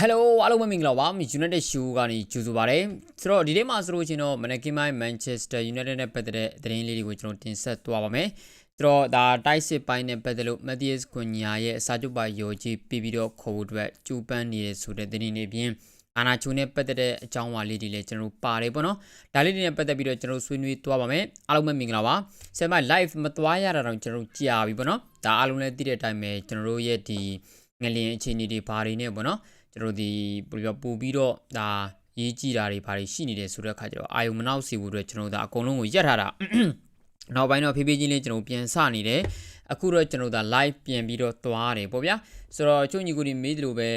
Hello အားလုံးပဲမင်္ဂလာပါ United Show ကနေကြိုဆိုပါရစေဆိုတော့ဒီနေ့မှာဆိုလို့ချင်းတော့ Mannequin by Manchester United နဲ့ပတ်သက်တဲ့သတင်းလေးတွေကိုကျွန်တော်တင်ဆက်သွားပါမယ်ဆိုတော့ဒါတိုက်စစ်ပိုင်းနဲ့ပတ်သက်လို့ Matthias Cunha ရဲ့အစာချုပ်ပါယောကြီးပြီးပြီးတော့ခေါ်ဖို့အတွက်ကြိုးပမ်းနေရဆိုတဲ့သတင်းတွေပြင်အာနာချိုနဲ့ပတ်သက်တဲ့အကြောင်းအရာလေးတွေလည်းကျွန်တော်တို့ပါတယ်ပေါ့နော်ဒါလေးတွေနဲ့ပတ်သက်ပြီးတော့ကျွန်တော်တို့ဆွေးနွေးသွားပါမယ်အားလုံးပဲမင်္ဂလာပါဆယ်မိုင် live မသွားရတာတော့ကျွန်တော်တို့ကြာပြီပေါ့နော်ဒါအားလုံးလည်းသိတဲ့အတိုင်းပဲကျွန်တော်တို့ရဲ့ဒီငလျင်အခြေအနေတွေဘာတွေနဲ့ပေါ့နော် ကျွန်တော်ဒီဘယ်လိုပြောပို့ပြီးတော့ဒါရေးကြည့်တာတွေဘာတွေရှိနေတယ်ဆိုတဲ့အခါကျတော့အာယုံမနောက်စီဖို့အတွက်ကျွန်တော်တို့ဒါအကုန်လုံးကိုရက်ထားတာနောက်ပိုင်းတော့ဖြည်းဖြည်းချင်းလေးကျွန်တော်ပြန်စနေတယ်အခုတော့ကျွန်တော်ဒါ live ပြန်ပြီးတော့သွားရတယ်ပေါ့ဗျာဆိုတော့ချုံညီကိုဒီမေးတယ်လို့ပဲ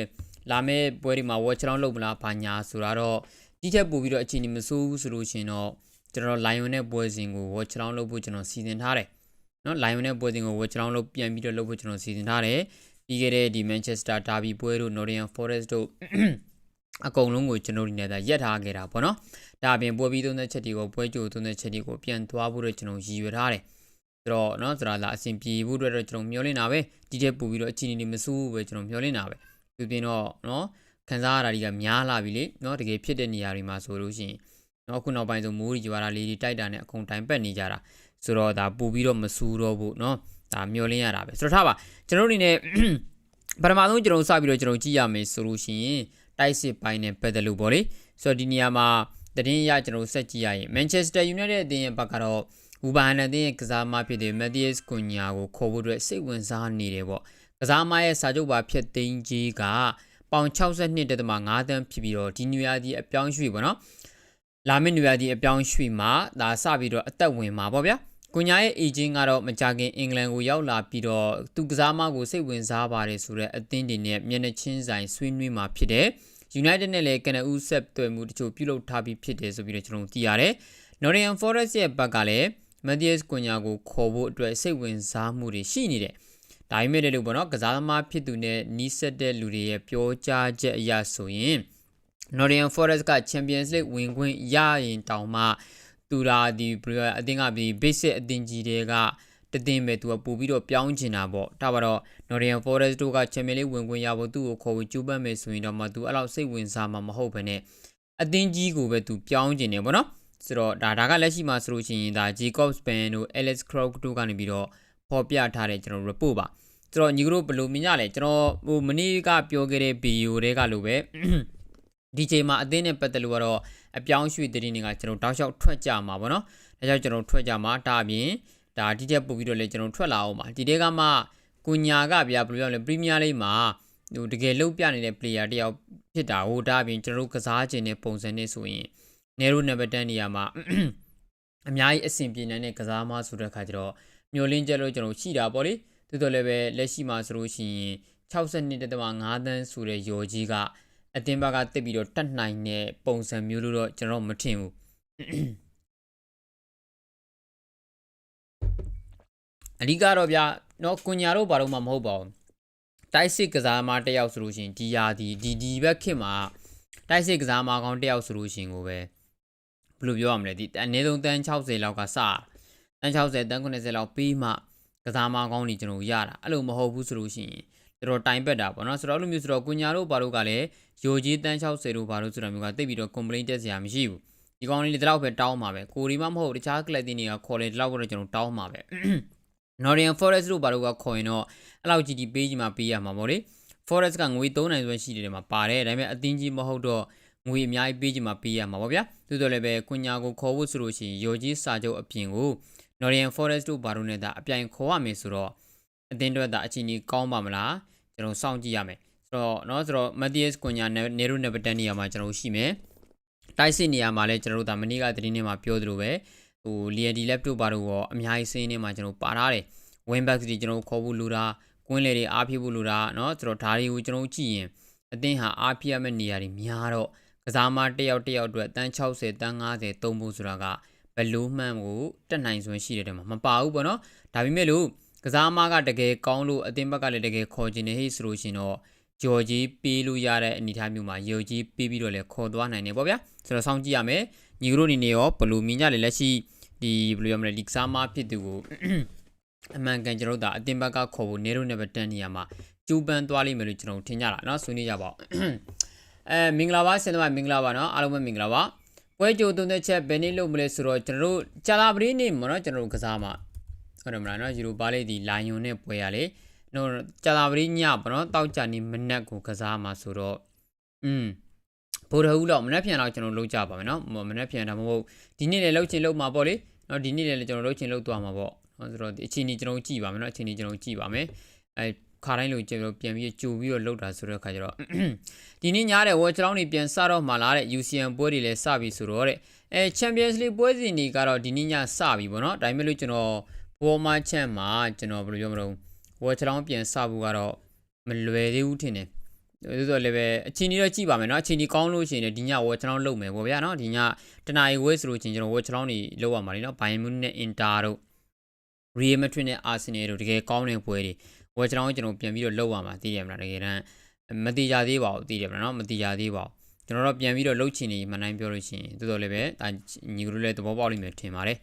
လာမယ့်ပွဲတွေမှာ watch round လုပ်မလားဘာညာဆိုတာတော့ဒီထက်ပိုပြီးတော့အချိန်ကြီးမစိုးဘူးဆိုလို့ရှင်တော့ကျွန်တော် lion နဲ့ပွဲစဉ်ကို watch round လုပ်ဖို့ကျွန်တော်စီစဉ်ထားတယ်နော် lion နဲ့ပွဲစဉ်ကို watch round လုပ်ပြန်ပြီးတော့လုပ်ဖို့ကျွန်တော်စီစဉ်ထားတယ် ပြီးခဲ့တဲ့ဒီ Manchester Derby ပွဲတို့ Nottingham Forest တို့အကုန်လုံးကိုကျွန်တော်တို့နေသာရက်ထားခဲ့တာပေါ့နော်။ဒါပြင်ပွဲပြီးသုံးသက်ချက်တွေကိုပွဲကြိုသုံးသက်ချက်တွေကိုပြန်သွားဖို့တော့ကျွန်တော်ရည်ရွယ်ထားတယ်။ဆိုတော့နော်ဆိုတာလာအဆင်ပြေဖို့အတွက်တော့ကျွန်တော်မျှော်လင့်တာပဲ။ဒီချက်ပူပြီးတော့အချိန်နေမစိုးဘူးပဲကျွန်တော်မျှော်လင့်တာပဲ။သူပြင်တော့နော်ခံစားရတာတွေကများလာပြီလေ။နော်တကယ်ဖြစ်တဲ့နေရာတွေမှာဆိုလို့ရှိရင်နော်ခုနောက်ပိုင်းဆိုမိုးရီကြွာတာလေးတွေတိုက်တာနဲ့အကုန်တိုင်ပတ်နေကြတာ။ဆိုတော့ဒါပူပြီးတော့မစိုးတော့ဘူးနော်။ ဒါမျှော်လင့်ရတာပဲဆိုတော့ထားပါကျွန်တော်တို့အနေနဲ့ပထမဆုံးကျွန်တော်စပြီးတော့ကျွန်တော်ကြည့်ရမယ်ဆိုလို့ရှိရင်တိုက်စစ်ပိုင်းနဲ့ပတ်သက်လို့ပေါ့လေဆိုတော့ဒီနေရာမှာတည်င်းရကျွန်တော်ဆက်ကြည့်ရရင် Manchester United အသင်းရဲ့ဘက်ကတော့ဝူဘာဟန်အသင်းရဲ့ကစားမဖြစ်တဲ့ Matthias Cunha ကိုခေါ်ဖို့အတွက်စိတ်ဝင်စားနေတယ်ပေါ့ကစားမရဲ့စာချုပ်ပါဖြစ်သိမ်းကြီးကပေါင်62.5တန်းဖြစ်ပြီးတော့ဒီနွေရာသီအပြောင်းရွှေ့ပေါ့နော်လာမယ့်နွေရာသီအပြောင်းရွှေ့မှာဒါစပြီးတော့အသက်ဝင်မှာပေါ့ဗျာ ကွန်ညာရဲ့ agent ကတော့မကြခင်အင်္ဂလန်ကိုရောက်လာပြီးတော့သူကစားမကိုစိတ်ဝင်စားပါတယ်ဆိုတော့အသင်းတွေနဲ့မျက်နှာချင်းဆိုင်ဆွေးနွေးမှာဖြစ်တယ် United နဲ့လည်းကနဦးဆက်သွယ်မှုတချို့ပြုလုပ်ထားပြီးဖြစ်တယ်ဆိုပြီးတော့ကျွန်တော်သိရတယ် Nottingham Forest ရဲ့ဘက်ကလည်း Matthias Cunha ကိုခေါ်ဖို့အတွက်စိတ်ဝင်စားမှုတွေရှိနေတယ်ဒါပေမဲ့လည်းလို့ပေါ့နော်ကစားသမားဖြစ်သူနဲ့နီးစပ်တဲ့လူတွေရဲ့ပြောကြားချက်အရဆိုရင် Nottingham Forest က Champions League ဝင်ခွင့်ရရင်တောင်မှ သူရာဒီဘယ်အတင်းကဒီ basic အတင်းကြီးတွေကတသင်းပဲသူကပို့ပြီးတော့ပြောင်းချင်တာပေါ့ဒါပါတော့ Nottingham Forest တို့က Champions League ဝင်ခွင့်ရဖို့သူ့ကိုခေါ်ပြီးကြိုးပမ်းမယ်ဆိုရင်တော့မှသူအဲ့လောက်စိတ်ဝင်စားမှာမဟုတ်ဘဲနဲ့အသင်းကြီးကိုပဲသူပြောင်းချင်တယ်ပေါ့နော်ဆိုတော့ဒါဒါကလက်ရှိမှာဆိုလို့ရှိရင်ဒါ Jacob Span တို့ Alex Crook တို့ကနေပြီးတော့ဖော်ပြထားတဲ့ကျွန်တော် report ပါဆိုတော့ညီတို့ဘယ်လိုမြင်ကြလဲကျွန်တော်ဟိုမနေ့ကပြောခဲ့တဲ့ဗီဒီယိုတွေကလိုပဲ ဒီချိန်မှာအသင်းနဲ့ပတ်သက်လို့ကတော့အပြောင်းရွှေ့တည်တွေကကျွန်တော်တောက်လျှောက်ထွက်ကြမှာပေါ့နော်ဒါကြောင့်ကျွန်တော်ထွက်ကြမှာဒါအပြင်ဒါဒီတက်ပို့ပြီးတော့လေကျွန်တော်ထွက်လာအောင်ပါဒီတဲကမှကုညာကဗျာဘယ်လိုပြောလဲပရီးမီးယားလိမှာဟိုတကယ်လုတ်ပြနေတဲ့ player တယောက်ဖြစ်တာဟိုဒါအပြင်ကျွန်တော်တို့ကစားခြင်းတဲ့ပုံစံနဲ့ဆိုရင်နေရိုနံပါတ်10နေရာမှာအများကြီးအဆင်ပြေနိုင်တဲ့ကစားမဆိုတဲ့ခါကျတော့မျောလင်းချက်လို့ကျွန်တော်ရှိတာပေါ့လေတိုးတော်လည်းပဲလက်ရှိမှာဆိုလို့ရှိရင်62.5တန်းဆိုတဲ့ယော်ကြီးက အတင်းဘက်ကတက်ပြီးတော့တက်နိုင်တဲ့ပုံစံမျိုးလို့တော့ကျွန်တော်မထင်ဘူးအဓိကတော့ဗျာနော်ကွန်ညာတို့ဘာလို့မှမဟုတ်ပါဘူးတိုက်စစ်ကစားမတယောက်ဆိုလို့ရှိရင်ဒီယာဒီဒီဒီဘက်ခေတ်မှာတိုက်စစ်ကစားမကောင်းတယောက်ဆိုလို့ရှိရင်ကိုပဲဘယ်လိုပြောရမလဲဒီအနည်းဆုံးတန်း60လောက်ကစတန်း60တန်း90လောက်ပြီးမှကစားမကောင်းနေကျွန်တော်ရတာအဲ့လိုမဟုတ်ဘူးဆိုလို့ရှိရင် တော်တော်တိုင်ပက်တာပေါ့နော်ဆိုတော့အဲ့လိုမျိုးဆိုတော့ကွန်ညာတို့ဘာလို့ကလည်းယိုကြီးတန်း60တို့ဘာလို့ဆိုတာမျိုးကတိတ်ပြီးတော့ complaint တက်စရာမရှိဘူးဒီကောင်လေးဒီလောက်ပဲတောင်းမှာပဲကိုရီမမဟုတ်တခြား club တွေနေကခေါ်လေဒီလောက်ကတော့ကျွန်တော်တောင်းမှာပဲ Nottingham Forest တို့ဘာလို့ကခေါ်ရင်တော့အဲ့လောက်ကြီးဒီပေးကြီးမှာပေးရမှာပေါ့လေ Forest ကငွေ3နိုင်စွမ်းရှိတယ်မှာပါတယ်ဒါပေမဲ့အသင်းကြီးမဟုတ်တော့ငွေအများကြီးပေးကြီးမှာပေးရမှာပေါ့ဗျာသို့တော်လည်းပဲကွညာကိုခေါ်ဖို့ဆိုလို့ရှိရင်ယော်ကြီးစာချုပ်အပြင်ကို Nottingham Forest တို့ဘာလို့နဲ့ဒါအပြိုင်ခေါ်ရမယ်ဆိုတော့ အသင်းတို့ဒါအချင်းကြီးကောင်းပါမလားကျွန်တော်စောင့်ကြည့်ရမယ်ဆိုတော့เนาะဆိုတော့ Matthias Cunha နေရိုနေဗတန်နေရာမှာကျွန်တော်ရှိမယ်တိုက်စစ်နေရာမှာလည်းကျွန်တော်တို့ဒါမနေ့ကသတင်းထဲမှာပြောသလိုပဲဟို Liadi Lab တို့ဘာလို့ရောအများကြီးစင်းနေမှာကျွန်တော်ပါထားတယ် win back တွေကျွန်တော်ခေါ်ဖို့လိုတာကွင်းလေတွေအားဖြစ်ဖို့လိုတာเนาะဆိုတော့ဒါတွေကိုကျွန်တော်ကြည့်ရင်အသင်းဟာအားဖြစ်ရမယ့်နေရာတွေများတော့ကစားမတစ်ယောက်တစ်ယောက်အတွက်တန်း60တန်း50သုံးဖို့ဆိုတာကဘလို့မှန်ကိုတက်နိုင်စွမ်းရှိတဲ့တဲမှာမပါဘူးပေါ့နော်ဒါပေမဲ့လို့ ကစားမကတကယ်ကောင်းလို့အသင်းဘက်ကလည်းတကယ်ခေါ်ကျင်နေဟိဆိုလို့ရှင်တော့ဂျော်ကြီးပေးလို့ရတဲ့အနေအထားမျိုးမှာယော်ကြီးပေးပြီးတော့လည်းခေါ်သွားနိုင်တယ်ပေါ့ဗျာဆိုတော့စောင့်ကြည့်ရမယ်ညီတို့အနေနဲ့ရောဘလို့မြင်ကြလဲလက်ရှိဒီဘယ်လိုရမလဲဒီကစားမဖြစ်သူကိုအမှန်ကန်ကျွန်တော်တို့ဒါအတင်ဘက်ကခေါ်ဖို့နေရိုးနေဘတန်နေရာမှာကျူပန်းသွားလိမ့်မယ်လို့ကျွန်တော်ထင်ကြတာเนาะဆွေးနွေးကြပါဦး အဲမင်္ဂလာပါဆင်သမားမင်္ဂလာပါနော်အားလုံးပဲမင်္ဂလာပါပွဲကြိုသုံးသက်ချက်ဘယ်နေ့လုပ်မလဲဆိုတော့ကျွန်တော်တို့ကြာလာပရိနေ့မှာနော်ကျွန်တော်တို့ကစားမှာ ဟုတ်တယ်မလားနော်ယူရိုပါလေးဒီလိုင်ယွန်နဲ့ပွဲရလေနော်ကြာလာပရိညပေါ့နော်တောက်ကြနေမနက်ကိုကစားမှာဆိုတော့อืมဗိုလ်တော်ဦးတော့မနက်ဖြန်တော့ကျွန်တော်လုပ်ကြပါမယ်နော်မနက်ဖြန်ဒါမှမဟုတ်ဒီနေ့လည်းလုပ်ချင်လုပ်မှာပေါ့လေနော်ဒီနေ့လည်းကျွန်တော်လုပ်ချင်လုပ်သွားမှာပေါ့နော်ဆိုတော့ဒီအချိန်ကြီးကျွန်တော်ကြည့်ပါမယ်နော်အချိန်ကြီးကျွန်တော်ကြည့်ပါမယ်အဲခါတိုင်းလိုကျွန်တော်ပြန်ပြီးကြိုပြီးတော့လုပ်တာဆိုတဲ့အခါကျတော့ဒီနေ့ညတဲ့ဝေါ်ချောင်းတွေပြန်စတော့မှလာတဲ့ UCN ပွဲတွေလည်းစပြီဆိုတော့တဲ့အဲ Champions League ပွဲစဉ်တွေကတော့ဒီနေ့ညစပြီပေါ့နော်ဒါပေမဲ့လို့ကျွန်တော် ဘောမချန်မှာကျွန်တော်ဘယ်လိုပြောမလို့ဝေါ်ချောင်းပြန်စဖို့ကတော့မလွယ်သေးဘူးထင်တယ်ဒါဆိုလည်းပဲအချိန်ကြီးတော့ကြည့်ပါမယ်နော်အချိန်ကြီးကောင်းလို့ရှိရင်ဒီညဝေါ်ချောင်းလုပ်မယ်ပေါ့ဗျာနော်ဒီညတနာရီဝဲဆိုလို့ချင်းကျွန်တော်ဝေါ်ချောင်းတွေလုပ်ရမှာလीနော်ဘိုင်မွန်းနဲ့အင်တာတို့ Real Madrid နဲ့ Arsenal တို့တကယ်ကောင်းတဲ့ပွဲတွေဝေါ်ချောင်းကျွန်တော်ပြန်ပြီးတော့လုပ်ရမှာသိရမလားတကယ်တမ်းမတိကြသေးပါဘူးသိတယ်မလားနော်မတိကြသေးပါဘူးကျွန်တော်တို့ပြန်ပြီးတော့လှုပ်ချင်နေမှန်တိုင်းပြောလို့ရှိရင်တော်တော်လေးပဲဒါညီကလေးလည်းသဘောပေါက်လိမ့်မယ်ထင်ပါတယ်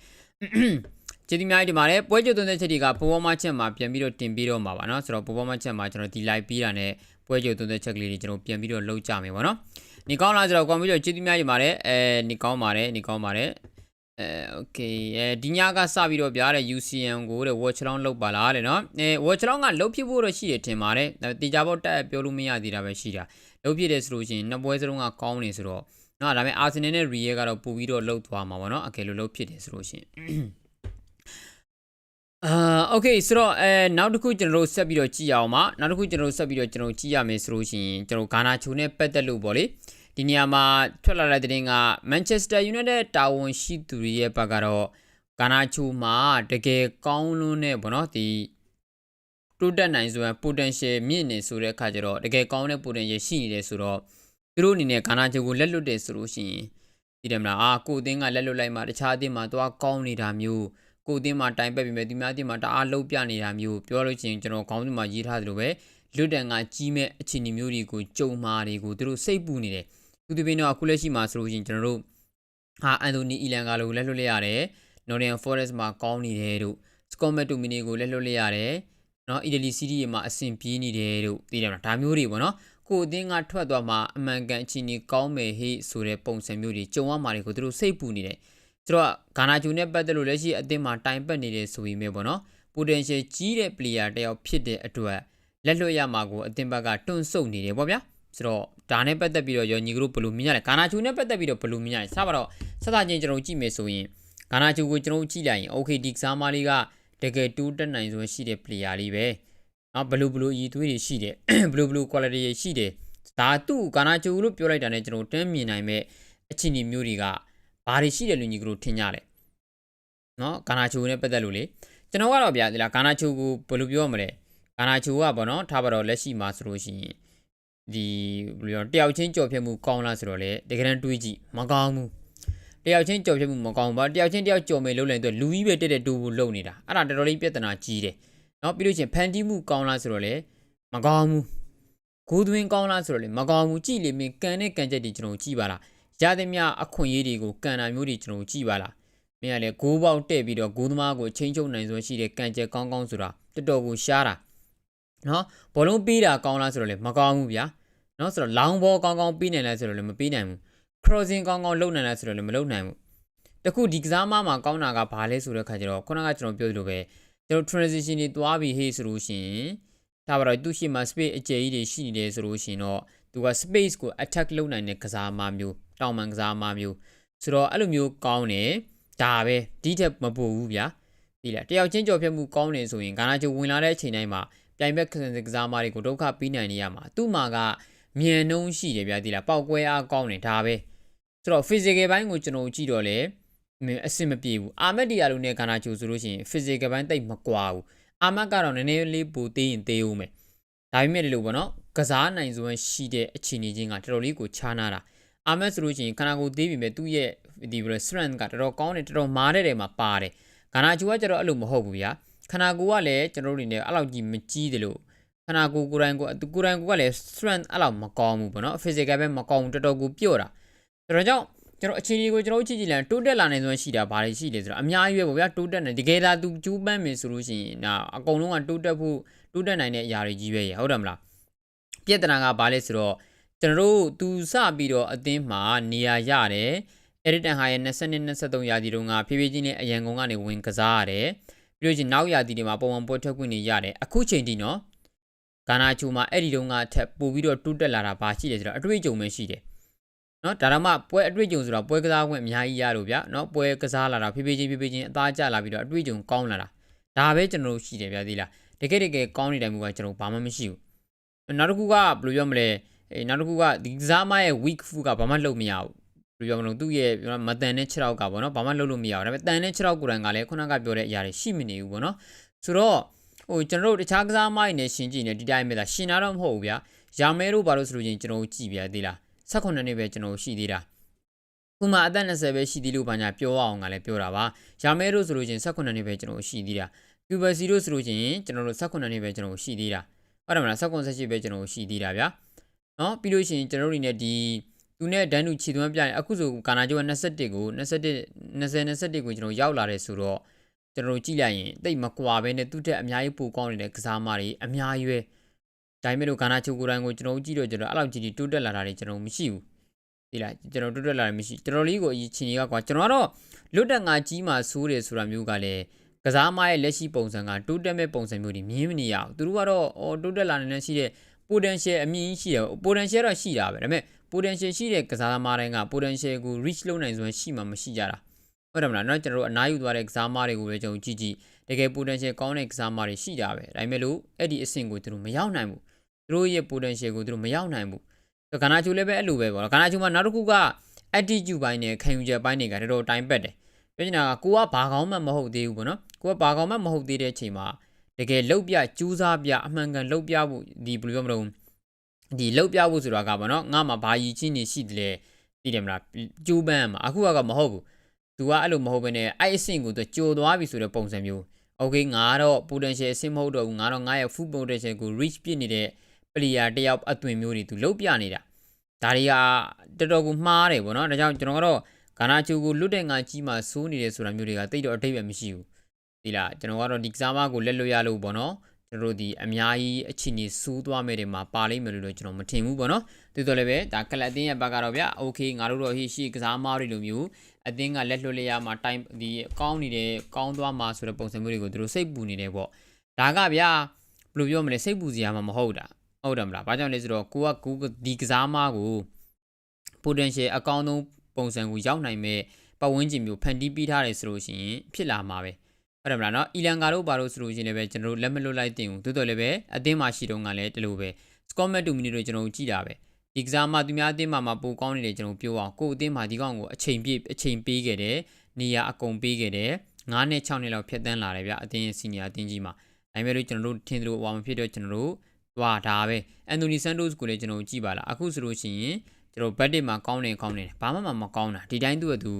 ကျေးဇူးများကြီးတင်ပါတယ်ပွဲကြိုသွင်းတဲ့ချက်တွေကပေါ်ပေါ်မချက်မှာပြန်ပြီးတော့တင်ပြီးတော့မှာပါเนาะဆိုတော့ပေါ်ပေါ်မချက်မှာကျွန်တော်ဒီ live ပြီးတာနဲ့ပွဲကြိုသွင်းတဲ့ချက်ကလေးတွေကျွန်တော်ပြန်ပြီးတော့လှုပ်ကြမယ်ပေါ့เนาะနေကောင်းလားဆိုတော့ကွန်ပျူတာကျေးဇူးများကြီးပါတယ်အဲနေကောင်းပါတယ်နေကောင်းပါတယ်အဲโอเคအဲဒီညကစပြီးတော့ပြတဲ့ UCN ကိုတဲ့ watch down လောက်ပါလားတဲ့เนาะအဲ watch down ကလုတ်ဖြစ်ဖို့တော့ရှိတယ်ထင်ပါတယ်တေချာပေါက်တက်ပြောလို့မရသေးတာပဲရှိတာလုတ်ဖြစ်တယ်ဆိုလို့ရှိရင်နှစ်ပွဲစလုံးကကောင်းနေဆိုတော့เนาะဒါပေမဲ့ Arsenal နဲ့ Real ကတော့ပို့ပြီးတော့လုတ်သွားမှာပေါ့เนาะအကယ်လို့လုတ်ဖြစ်တယ်ဆိုလို့ရှိရင် အာโอเคဆိုတော့အဲနောက်တစ်ခုကျွန်တော်တို့ဆက်ပြီးတော့ကြည့်အောင်ပါနောက်တစ်ခုကျွန်တော်တို့ဆက်ပြီးတော့ကျွန်တော်ကြည့်ရမယ်ဆိုလို့ရှိရင်ကျွန်တော်ဂါနာချိုနဲ့ပတ်သက်လို့ပေါ့လေဒီနေရာမှာထွက်လာတဲ့သတင်းက Manchester United တာဝန်ရှိသူတွေရဲ့ဘက်ကတော့ဂါနာချိုမှာတကယ်ကောင်းလွန်းတဲ့ပေါ့နော်ဒီတိုးတက်နိုင်ဆိုရင် potential မြင့်နေဆိုတဲ့အခါကျတော့တကယ်ကောင်းတဲ့ potential ရှိနေတယ်ဆိုတော့သူတို့အနေနဲ့ဂါနာချိုကိုလက်လွတ်တယ်ဆိုလို့ရှိရင်ဒီတယ်မလားအာကိုအသင်းကလက်လွတ်လိုက်မှတခြားအသင်းမှာသွားကောင်းနေတာမျိုး ကိုအသင်းမှာတိုင်ပက်ပြီးမဲ့ဒီများအသင်းမှာတအားလုံးပြနေတာမျိုးပြောလို့ချင်းကျွန်တော်ခေါင်းစဉ်မှာရေးထားသလိုပဲလွတ်တန်ကကြီးမဲ့အခြေအနေမျိုးတွေကိုကြုံမာတွေကိုသူတို့စိတ်ပူနေတယ်သူတပင်းတော့အခုလက်ရှိမှာဆိုလို့ရှိရင်ကျွန်တော်တို့ဟာအန်တိုနီအီလန်ကလိုလက်လွတ်လိုက်ရတယ်နော်ရီယန်ဖော်ရက်စ်မှာကောင်းနေတယ်တို့စကောမက်တိုမီနီကိုလက်လွတ်လိုက်ရတယ်နော်အီတလီစီးတီးမှာအဆင်ပြေးနေတယ်တို့သိတယ်မလားဒါမျိုးတွေပေါ့နော်ကိုအတင်းကထွက်သွားမှာအမှန်ကန်အချင်းကြီးကောင်းမယ်ဟေ့ဆိုတဲ့ပုံစံမျိုးတွေကြုံရမှာတွေကိုသူတို့စိတ်ပူနေတယ် သူတို့ကဂါနာဂျူနဲ့ပတ်သက်လို့လက်ရှိအသင်းမှာတိုင်ပတ်နေတယ်ဆိုပြီးမြဲပေါ့နော် potential ကြီးတဲ့ player တယောက်ဖြစ်တဲ့အတွက်လက်လွတ်ရမှာကိုအသင်းဘက်ကတွန့်ဆုတ်နေတယ်ပေါ့ဗျာဆိုတော့ဒါနဲ့ပတ်သက်ပြီးတော့ရောညီကတို့ဘယ်လိုမြင်ရလဲဂါနာဂျူနဲ့ပတ်သက်ပြီးတော့ဘယ်လိုမြင်ရလဲစပါတော့စသချင်းကျွန်တော်ကြည့်မယ်ဆိုရင်ဂါနာဂျူကိုကျွန်တော်ကြည့်လိုက်ရင် okay ဒီကစားမလေးကတကယ်တူးတက်နိုင်စွမ်းရှိတဲ့ player လေးပဲနော်ဘလူးဘလူးအည်သွေးတွေရှိတယ်ဘလူးဘလူး quality တွေရှိတယ်ဒါသူ့ဂါနာဂျူလို့ပြောလိုက်တာနဲ့ကျွန်တော်တန်းမြင်နိုင်မဲ့အခြေအနေမျိုးတွေက ဘာတွေရှိတယ်လို့ညီကတို့ထင်ကြလဲနော်ဂါနာဂျူနဲ့ပတ်သက်လို့လေကျွန်တော်ကတော့ဗျာဒီလားဂါနာဂျူကိုဘယ်လိုပြောရမလဲဂါနာဂျူကပေါ့နော်ထားပါတော့လက်ရှိမှာဆိုလို့ရှိရင်ဒီဘယ်လိုပြောတယောက်ချင်းကြော်ဖြတ်မှုကောင်းလားဆိုတော့လေတကယ်တမ်းတွေးကြည့်မကောင်းဘူးတယောက်ချင်းကြော်ဖြတ်မှုမကောင်းပါတယောက်ချင်းတယောက်ကြော်မယ်လို့လည်းသူလူကြီးပဲတက်တက်တူဘူးလုံနေတာအဲ့ဒါတော်တော်လေးပြဿနာကြီးတယ်နော်ပြီးလို့ချင်းဖန်တီးမှုကောင်းလားဆိုတော့လေမကောင်းဘူးဂိုးသွင်းကောင်းလားဆိုတော့လေမကောင်းဘူးကြည့်လေမင်းကန်တဲ့ကန်ချက်တွေကျွန်တော်ကြည့်ပါလား ရသည်မြအခွင့်အရေးတွေကိုကန်တာမျိုးတွေကျွန်တော်ကြည့်ပါလားမင်းကလေဂိုးပေါက်တဲ့ပြီးတော့ဂိုးသမားကိုချင်းချုပ်နိုင်စွမ်းရှိတဲ့ကန်ချက်ကောင်းကောင်းဆိုတာတော်တော်ကိုရှားတာနော်ဘောလုံးပေးတာကောင်းလားဆိုတော့လေမကောင်းဘူးဗျာနော်ဆိုတော့လောင်းဘောကောင်းကောင်းပေးနိုင်လားဆိုတော့လေမပေးနိုင်ဘူး crossing ကောင်းကောင်းလုပ်နိုင်လားဆိုတော့လည်းမလုပ်နိုင်ဘူးတခုဒီကစားမမှာကောင်းတာကဘာလဲဆိုတဲ့ခါကျတော့ခုနကကျွန်တော်ပြောသလိုပဲကျွန်တော် transition တွေတွားပြီးဟေးဆိုလို့ရှိရင်ဒါပါတော့သူရှိမှာ space အကျယ်ကြီးတွေရှိနေတယ်ဆိုလို့ရှိရင်တော့ သူက space ကို attack လုပ်နိုင်တဲ့ကစားမမျိုးတောင်ပန်ကစားမမျိုးဆိုတော့အဲ့လိုမျိုးကောင်းတယ်ဒါပဲဒီထက်မပိုဘူးဗျာဒီလားတယောက်ချင်းကြော်ဖြတ်မှုကောင်းနေဆိုရင်ဂါနာချိုဝင်လာတဲ့အချိန်တိုင်းမှာပြိုင်ဘက်ကစားမတွေကိုဒုက္ခပြီးနိုင်နေရမှာသူ့မှာကမြန်နှုံးရှိတယ်ဗျာဒီလားပောက်ကွဲအားကောင်းတယ်ဒါပဲဆိုတော့ physical ဘိုင်းကိုကျွန်တော်ကြည့်တော့လေအဆင်မပြေဘူးအာမက်ဒီယာလိုနဲ့ဂါနာချိုဆိုလို့ရှိရင် physical ဘိုင်းတိတ်မကွာဘူးအာမက်ကတော့နည်းနည်းလေးပိုသေးရင်သေးဦးမယ်ဒါပေမဲ့လို့ပေါ့နော် ကစားနိုင်စွမ်းရှိတဲ့အခြေအနေချင်းကတော်တော်လေးကိုခြားနာတာအာမက်ဆိုလို့ရှိရင်ခန္ဓာကိုယ်သေးပြီမဲ့သူ့ရဲ့ဒီဘယ်လို strength ကတော်တော်ကောင်းတယ်တော်တော်မားတဲ့တယ်မှာပါတယ်ဂါနာချိုကကျတော့အဲ့လိုမဟုတ်ဘူးဗျာခန္ဓာကိုယ်ကလည်းကျွန်တော်တို့နေအဲ့လောက်ကြီးမကြီးတယ်လို့ခန္ဓာကိုယ်ကိုယ်တိုင်ကိုကိုယ်တိုင်ကိုယ်ကလည်း strength အဲ့လောက်မကောင်းဘူးပေါ့နော် physical ပဲမကောင်းဘူးတော်တော်ကိုပြော့တာဒါကြောင့်ကျွန်တော်အခြေအနေကိုကျွန်တော်ကြည့်ကြည့်လိုက်တိုးတက်လာနေစွမ်းရှိတာဘာတွေရှိလဲဆိုတော့အများကြီးပဲပေါ့ဗျာတိုးတက်နေတကယ်လားသူကျူးပန်းမယ်ဆိုလို့ရှိရင်ဒါအကုန်လုံးကတိုးတက်ဖို့တိုးတက်နိုင်တဲ့အရာတွေကြီးပဲရဟုတ်တယ်မလား ပြဿနာကဘာလဲဆိုတော့ကျွန်တော်တို့သူစပြီးတော့အသင်းမှာနေရာရတယ်အဲ့ဒီတန်ဟာရဲ့22 23ရာသီတုန်းကဖြည်းဖြည်းချင်းနဲ့အရန်ကုန်ကနေဝင်ကစားရတယ်ပြီးလို့ချင်းနောက်ရာသီတွေမှာပုံမှန်ပွဲထွက်ခွင့်နေရတယ်အခုချိန်ထိနော်ဂါနာချူမှာအဲ့ဒီတုန်းကထပ်ပို့ပြီးတော့တိုးတက်လာတာဘာရှိလဲဆိုတော့အတွေ့အကြုံပဲရှိတယ်နော်ဒါတော့မှပွဲအတွေ့အကြုံဆိုတော့ပွဲကစားခွင့်အများကြီးရလို့ဗျနော်ပွဲကစားလာတာဖြည်းဖြည်းချင်းဖြည်းဖြည်းချင်းအသားကျလာပြီးတော့အတွေ့အကြုံကောင်းလာတာဒါပဲကျွန်တော်တို့ရှိတယ်ဗျာသိလားတကယ်တကယ်ကောင်းနေတယ်မျိုးကကျွန်တော်ဘာမှမရှိဘူး နောက်တစ်ခုကဘယ်လိုပြောမလဲအေးနောက်တစ်ခုကဒီကစားမရဲ့ weak foot ကဘာမှလုပ်မရဘူးဘယ်လိုပြောမလို့သူ့ရဲ့မတန်တဲ့6ရောက်ကပေါ့နော်ဘာမှလုပ်လို့မရဘူးဒါပေမဲ့တန်တဲ့6ရောက်ကိုယ်တိုင်ကလည်းခုနကပြောတဲ့အရာတွေရှိမနေဘူးပေါ့နော်ဆိုတော့ဟိုကျွန်တော်တို့တခြားကစားမိုင်းနဲ့ရှင်ကြည့်နေဒီတိုင်းပဲလားရှင်တာတော့မဟုတ်ဘူးဗျာရာမဲတို့ဘာလို့ဆိုလို့ချင်းကျွန်တော်ကြည့်ပြသေးလား18နှစ်ပဲကျွန်တော်ရှိသေးတာခုမှအသက်20ပဲရှိသေးလို့ဘာညာပြောအောင်ကလည်းပြောတာပါရာမဲတို့ဆိုလို့ချင်း18နှစ်ပဲကျွန်တော်ရှိသေးတာပြူဘစီတို့ဆိုလို့ချင်းကျွန်တော်တို့18နှစ်ပဲကျွန်တော်ရှိသေးတာ ဟုတ်တယ်မလား19 18ပဲကျွန်တော်ရှိသေးတာဗျာနော်ပြီးလို့ရှိရင်ကျွန်တော်တို့နေဒီသူနဲ့ဒန်နူခြေသွမ်းပြရင်အခုဆိုကာနာကျိုးက21ကို21 20 21ကိုကျွန်တော်ရောက်လာတယ်ဆိုတော့ကျွန်တော်ကြည့်လိုက်ရင်တိတ်မကွာပဲနဲ့သူ့တက်အများကြီးပိုကောင်းနေတဲ့ကစားမတွေအများကြီးပဲဒါပေမဲ့လို့ကာနာချိုကိုတိုင်းကိုကျွန်တော်ကြည့်တော့ကျွန်တော်အဲ့လောက်ကြီးတိုးတက်လာတာတွေကျွန်တော်မရှိဘူးဒီလားကျွန်တော်တိုးတက်လာတယ်မရှိကျွန်တော်လေးကိုအရင်ချင်းကြီးကကွာကျွန်တော်ကတော့လွတ်တက်ငါကြီးမှဆိုးတယ်ဆိုတာမျိုးကလည်း ကစားမရဲ့လက်ရှိပုံစံကတိုးတက်မဲ့ပုံစံမျိုးတွေမြင်မနေရအောင်သူတို့ကတော့အော်တိုးတက်လာနေတဲ့ရှိတဲ့ potential အမြင့်ရှိတယ် potential တော့ရှိတာပဲဒါပေမဲ့ potential ရှိတဲ့ကစားသမားတိုင်းက potential ကို reach လုပ်နိုင်စွမ်းရှိမှမရှိကြတာဟုတ်တယ်မလားเนาะကျွန်တော်တို့အနားယူသွားတဲ့ကစားသမားတွေကိုလည်းကျွန်တော်ကြည့်ကြည့်တကယ် potential ကောင်းတဲ့ကစားသမားတွေရှိတာပဲဒါပေမဲ့လို့အဲ့ဒီအဆင့်ကိုသူတို့မရောက်နိုင်ဘူးသူတို့ရဲ့ potential ကိုသူတို့မရောက်နိုင်ဘူးဆိုကနာချူလည်းပဲအဲ့လိုပဲပေါ့နော်ကနာချူမှာနောက်တစ်ခုက attitude ဘိုင်းနဲ့ခံယူချက်ဘိုင်းတွေကတော်တော်တိုင်းပက်တယ်ပြောချင်တာကကိုကဘာကောင်းမှမဟုတ်သေးဘူးပေါ့နော် ကိုကဘာကောင်းမှမဟုတ်သေးတဲ့အချိန်မှာတကယ်လှုပ်ပြကျူးစားပြအမှန်ကန်လှုပ်ပြဖို့ဒီဘယ်လိုပြောမလို့ဒီလှုပ်ပြဖို့ဆိုတာကပေါ့နော်ငါမှဘာရည်ချင်းနေရှိတယ်လဲသိတယ်မလားကျိုးပန်းမှာအခုကမဟုတ်ဘူးသူကအဲ့လိုမဟုတ်ဘဲနဲ့အဲ့အဆင့်ကိုသူကြိုသွားပြီဆိုတဲ့ပုံစံမျိုး okay ငါတော့ potential အဆင့်မဟုတ်တော့ဘူးငါတော့ငါရဲ့ full potential ကို reach ပြစ်နေတဲ့ player တယောက်အသွင်မျိုးတွေသူလှုပ်ပြနေတာဒါတွေကတော်တော်ကိုမှားတယ်ပေါ့နော်ဒါကြောင့်ကျွန်တော်ကတော့ဂါနာချူကိုလွတ်တဲ့ငါကြီးမှစိုးနေတယ်ဆိုတာမျိုးတွေကတိတ်တော့အတိတ်ပဲမရှိဘူး ဒီလားကျွန်တော်ကတော့ဒီကစားမကိုလက်လွတ်ရလို့ပေါ့နော်ကျွန်တော်တို့ဒီအများကြီးအချင်းကြီးစူးသွားမဲ့တွေမှာပါလိမ့်မယ်လို့တော့ကျွန်တော်မထင်ဘူးပေါ့နော်သို့တော်လည်းပဲဒါကလပ်အသင်းရဲ့ဘက်ကတော့ဗျာ okay ငါတို့တော့ဟိရှိကစားမတွေလိုမျိုးအသင်းကလက်လွတ်လိုက်ရမှာတိုင်ဒီကောင်းနေတယ်ကောင်းသွားမှာဆိုတဲ့ပုံစံမျိုးတွေကိုသူတို့စိတ်ပူနေတယ်ပေါ့ဒါကဗျာဘယ်လိုပြောမလဲစိတ်ပူစရာမှမဟုတ်တာဟုတ်တယ်မလားဘာကြောင့်လဲဆိုတော့ကိုကကိုဒီကစားမကို potential အကောင်းဆုံးပုံစံကိုရောက်နိုင်မဲ့ပတ်ဝန်းကျင်မျိုးဖန်တီးပေးထားတယ်ဆိုလို့ရှိရင်ဖြစ်လာမှာပဲ ဟုတ်တယ်မလားနော်အီလန်ကာတို့ဘာလို့ဆိုလို့ရှိရင်လည်းပဲကျွန်တော်တို့လက်မလွတ်လိုက်တင်ဘူးတိုးတော်လည်းပဲအသင်းမှာရှိတော့ကလည်းတလို့ပဲစကော့မက်တူမီနီတို့ကျွန်တော်တို့ကြည့်တာပဲဒီကစားမှသူများအသင်းမှာမပိုကောင်းနေတယ်ကျွန်တော်ပြောအောင်ကိုယ်အသင်းမှာဒီကောင်ကိုအချိန်ပြည့်အချိန်ပေးခဲ့တယ်နေရာအကုန်ပေးခဲ့တယ်9နဲ့6နှစ်လောက်ဖြတ်တန်းလာတယ်ဗျအသင်းရဲ့စီနီယာအသင်းကြီးမှာဒါပေမဲ့လို့ကျွန်တော်တို့ထင်သလိုဟောမဖြစ်တော့ကျွန်တော်တို့သွားဒါပဲအန်တိုနီဆန်တိုစ်ကိုလည်းကျွန်တော်ကြည့်ပါလားအခုဆိုလို့ရှိရင်ကျွန်တော်ဘတ်တစ်မှာကောင်းနေကောင်းနေဘာမှမကောင်းတာဒီတိုင်းသူ့အတူ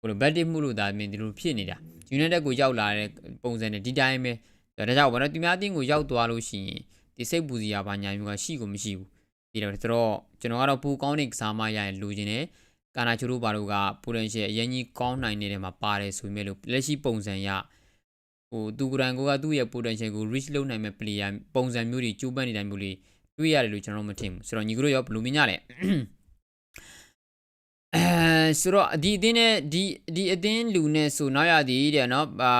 ဟိုလိုဘတ်တစ်မှုလို့ဒါမြင်ဒီလိုဖြစ်နေတာ United ကိုရောက်လာတဲ့ပုံစံနဲ့ဒီတိုင်းပဲဒါကြောင့်ဘာလို့သူများအသင်းကိုရောက်သွားလို့ရှိရင်ဒီစိတ်ပူစရာဘာညာမျိုးကရှိကိုမရှိဘူးဒီတော့ဆိုတော့ကျွန်တော်ကတော့ပူကောင်းတဲ့ကစားမရရင်လိုချင်တယ်ကာနာချိုတို့ဘာလို့က potential အရင်ကြီးကောင်းနိုင်နေတဲ့မှာပါတယ်ဆိုပေမဲ့လို့လက်ရှိပုံစံရဟိုသူကရန်ကိုကသူ့ရဲ့ potential ကို reach လုပ်နိုင်မဲ့ player ပုံစံမျိုးတွေကြိုးပမ်းနေတိုင်းမျိုးတွေတွေ့ရတယ်လို့ကျွန်တော်မထင်ဘူးဆိုတော့ညီကတို့ရောဘယ်လိုမြင်ကြလဲ အဲဆိုတော့ဒီအသင်းနဲ့ဒီဒီအသင်းလူနဲ့ဆိုနောက်ရသည်တဲ့နော်အာ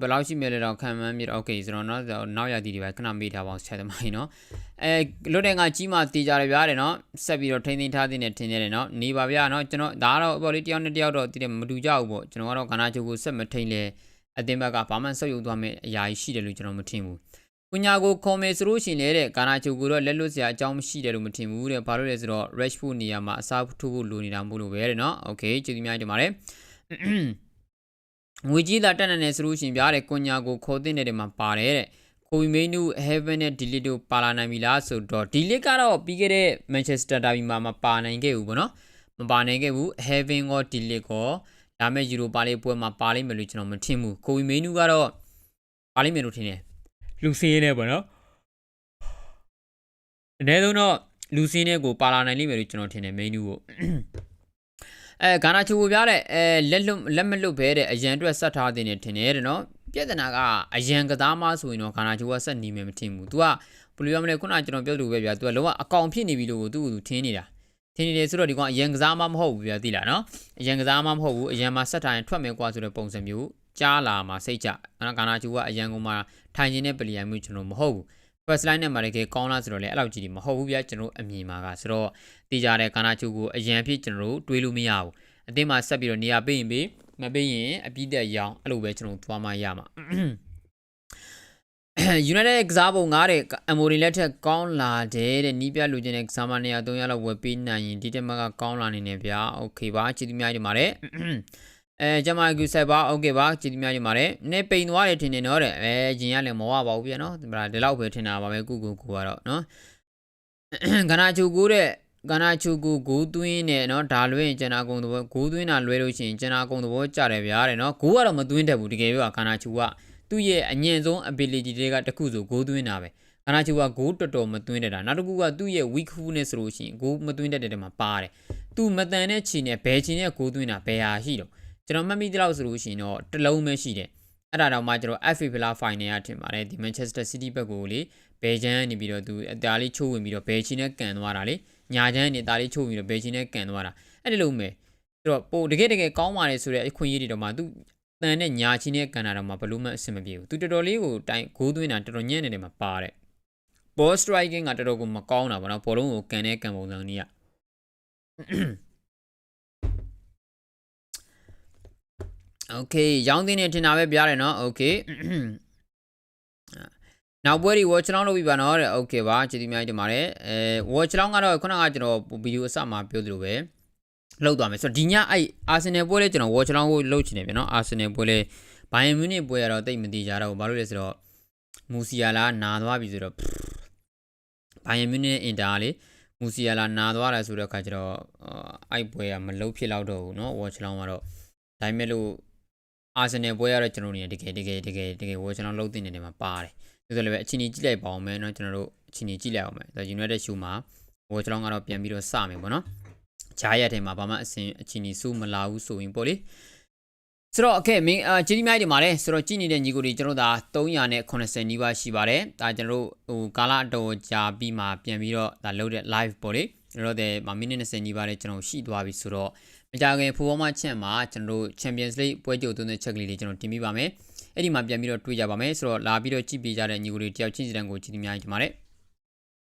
ဘယ်လောက်ရှိမြဲလဲတော့ခံမှန်းပြီးတော့โอเคဆိုတော့နော်နောက်ရသည်တွေပဲခဏမေးထားပါအောင်ဆက်သမိုင်းနော်အဲလွတ်တဲ့ငါကြီးမှတေးကြရပြားတယ်နော်ဆက်ပြီးတော့ထိန်းသိမ်းထားတဲ့နဲ့ထင်နေတယ်နော်နေပါဗျာနော်ကျွန်တော်ဒါကတော့ပေါ့လေတယောက်နဲ့တယောက်တော့တည်တယ်မတူကြဘူးပေါ့ကျွန်တော်ကတော့ကနာချိုကိုဆက်မထိန်လဲအသင်းဘက်ကဘာမှဆုပ်ယုပ်သွားမယ့်အရာကြီးရှိတယ်လို့ကျွန်တော်မထင်ဘူး ကုညာကိုခေါ်မယ်ဆိုလို့ရှိရင်လေတဲ့ကာနာချိုကိုတော့လက်လွတ်စရာအကြောင်းမရှိတယ်လို့မထင်ဘူးတဲ့ဘာလို့လဲဆိုတော့ Rashford နေရာမှာအစားထိုးဖို့လိုနေတာမို့လို့ပဲတဲ့နော်โอเคကျေးဇူးများတင်ပါတယ်ငွေကြီးလာတက်နေတယ်ဆိုလို့ရှိရင်ဗျာတဲ့ကုညာကိုခေါ်တဲ့နေတယ်မှာပါတယ်တဲ့ကိုဝီမိနု Heaven နဲ့ Delete တို့ပါလာနိုင်ပြီလားဆိုတော့ Delete ကတော့ပြီးခဲ့တဲ့ Manchester Derby မှာမပါနိုင်ခဲ့ဘူးပေါ့နော်မပါနိုင်ခဲ့ဘူး Heaven ကော Delete ကောဒါမဲ့ Europa လေးပွဲမှာပါလိမ့်မယ်လို့ကျွန်တော်မထင်ဘူးကိုဝီမိနုကတော့ပါလိမ့်မယ်လို့ထင်တယ် လူစင်းနေပေါ့နော်အနည်းဆုံးတော့လူစင်းနဲ့ကိုပါလာနိုင်လိမ့်မယ်လို့ကျွန်တော်ထင်တယ်မိနူကိုအဲဂါနာချူကိုပြတဲ့အဲလက်လွတ်လက်မလွတ်ဘဲတဲ့အရန်အတွက်ဆက်ထားတဲ့နေထင်တယ်တဲ့နော်ပြဿနာကအရန်ကစားမဆိုရင်တော့ဂါနာချူကဆက်နေမယ်မထင်ဘူး तू ကဘယ်လိုရမလဲခုနကကျွန်တော်ပြောလို့ပဲဗျာ तू ကလောကအကောင်ဖြစ်နေပြီလို့ကိုသူ့ကိုသူထင်းနေတာထင်နေတယ်ဆိုတော့ဒီကောင်အရင်ကစားမှမဟုတ်ဘူးပြသိလားနော်အရင်ကစားမှမဟုတ်ဘူးအရင်မှာဆက်ထိုင်ထွက်မယ်ကွာဆိုတဲ့ပုံစံမျိုးကြားလာမှာစိတ်ကြနော်ကာနာချူကအရင်ကမှ ထိုင်ခြင်းနဲ့ပလီယံမှုကျွန်တော်မဟုတ်ဘူး first line နဲ့မှလည်းကောင်းလားဆိုတော့လည်းအဲ့လောက်ကြီးဒီမဟုတ်ဘူးဗျာကျွန်တော်အမြင်မှာကဆိုတော့တေးကြတဲ့ကာနာချိုကိုအရန်ဖြစ်ကျွန်တော်တို့တွေးလို့မရဘူးအတင်းမှာဆက်ပြီးတော့နေရာပေးရင်ပေးမပေးရင်အပြည့်တက်ရအောင်အဲ့လိုပဲကျွန်တော်သွားမှရမှာ United ကစားပုံငားတဲ့ MOD လက်ထက်ကောင်းလာတယ်တဲ့နီးပြလူချင်းတဲ့ကစားမနေရာ300လောက်ဝယ်ပေးနိုင်ရင်ဒီတက်မကကောင်းလာနေတယ်ဗျာ။ Okay ပါချစ်သူများကြီးပါတယ်။ အဲဂျမကူဆက်ပါโอเคပါချစ်သူများဒီပါတယ်နေပိန်သွားတယ်ထင်တယ်နော်တဲ့အဲဂျင်ရလည်းမဝပါဘူးဗျာနော်ဒီမှာဒီလောက်ပဲထင်တာပါပဲကုကုကူကတော့နော်ကနာချူကူတဲ့ကနာချူကူဂိုးသွင်းနဲ့နော်ဒါလွဲရင်ကျန်နာကုံသဘောဂိုးသွင်းတာလွဲလို့ရှိရင်ကျန်နာကုံသဘောကြတယ်ဗျာတဲ့နော်ဂိုးကတော့မသွင်းတတ်ဘူးတကယ်ပြောကနာချူက သူ့ရဲ့အငြင်းဆုံး ability တွေကတစ်ခုဆိုဂိုးသွင်းတာပဲခနာချူကဂိုးတော်တော်မသွင်းတတ်တာနောက်တစ်ခုကသူ့ရဲ့ weakness ဆိုလို့ရှိရင်ဂိုးမသွင်းတတ်တဲ့တဲမှာပါတယ်သူမတန်တဲ့ခြေနဲ့ဘယ်ခြေနဲ့ဂိုးသွင်းတာဘယ်ဟာရှိတော့ ကျွန်တော်မှတ်မိသလောက်ဆိုလို့ရှိရင်တော့တစ်လုံးပဲရှိတယ်အဲ့ဒါတော့မှကျွန်တော် FA Villa final ရထင်ပါတယ်ဒီ Manchester City ဘက်ကိုလေဘယ်ချမ်းကနေပြီးတော့သူအတားလေးချိုးဝင်ပြီးတော့ဘယ်ချီနဲ့ကန်သွားတာလေညာချမ်းနေတားလေးချိုးပြီးတော့ဘယ်ချီနဲ့ကန်သွားတာအဲ့ဒီလိုမဲ့ဆိုတော့ပိုတကယ်တကယ်ကောင်းပါလေဆိုတဲ့အခွင့်အရေးတွေတော့မှသူတန်နဲ့ညာချီနဲ့ကန်တာတော့မှဘလို့မှအဆင်မပြေဘူးသူတော်တော်လေးကိုတိုင်ဂိုးသွင်းတာတော်တော်ညံ့နေတယ်မှာပါတဲ့ ball striking ကတော်တော်ကိုမကောင်းတာဗောနော်ဘောလုံးကိုကန်တဲ့ကန်ပုံစံကြီး อ่ะ Okay ရောင်းတင်နေထင်တာပဲပြရတယ်နော် Okay နောက်ပွဲတွေ watch long လုပ်ပြီးပါနော်တဲ့ Okay ပါကျေးဇူးအများကြီးတင်ပါတယ်အဲ watch long ကတော့ခုနကကျွန်တော်ဗီဒီယိုအစမှာပြောသလိုပဲလောက်သွားမယ်ဆိုတော့ဒီညအဲ့ Arsenal ပွဲလေးကျွန်တော် watch long ကိုလုပ်ချင်တယ်ဗျနော် Arsenal ပွဲလေး Bayern Munich ပွဲကတော့တိတ်မတိကြတော့ဘူးဘာလို့လဲဆိုတော့မူစီယာလာနာသွားပြီဆိုတော့ Bayern Munich Inter လေမူစီယာလာနာသွားတယ်ဆိုတော့အခါကျတော့အဲ့ပွဲကမလုတ်ဖြစ်တော့တော့ဘူးเนาะ watch long ကတော့ဒါပေမဲ့လို့ အာဆင်နယ်ပွဲကတော့ကျွန်တော်တို့တကယ်တကယ်တကယ်တကယ် watch long လုတ်တင်နေတယ်မှာပါတယ်ဒါဆိုလည်းပဲအချင်းကြီးကြည့်လိုက်ပါအောင်မယ်เนาะကျွန်တော်တို့အချင်းကြီးကြည့်လိုက်အောင်မယ်ဒါ United show မှာ watch long ကတော့ပြန်ပြီးတော့စမယ်ပေါ့เนาะဂျားရက်ထဲမှာဘာမှအစင်အချင်းကြီးစူးမလာဘူးဆိုရင်ပေါ့လေဆိုတော့ okay မင်းအာဂျီဒီမိုက်ဒီမှာလဲဆိုတော့ကြည့်နေတဲ့ညီကိုတွေကျွန်တော်ဒါ380နီးပါးရှိပါတယ်ဒါကျွန်တော်တို့ဟိုကာလာတော်ကြာပြီးမှပြန်ပြီးတော့ဒါလုပ်တဲ့ live ပေါ့လေကျွန်တော်တို့မှာမိနစ်20နီးပါးလဲကျွန်တော်ရှိသွားပြီဆိုတော့ မကြခင်ဖူဘောမချက်မှာကျွန်တော်တို့ Champions League ပွဲကြိုသွင်းတဲ့ချက်ကလေးတွေကျွန်တော်တင်ပြပါမယ်အဲ့ဒီမှာပြန်ပြီးတော့တွေ့ကြပါမယ်ဆိုတော့လာပြီးတော့ကြည့်ပြကြတဲ့ညီကိုတွေတယောက်ချင်းစီတန်းကိုကြည့်နေများကြပါတယ်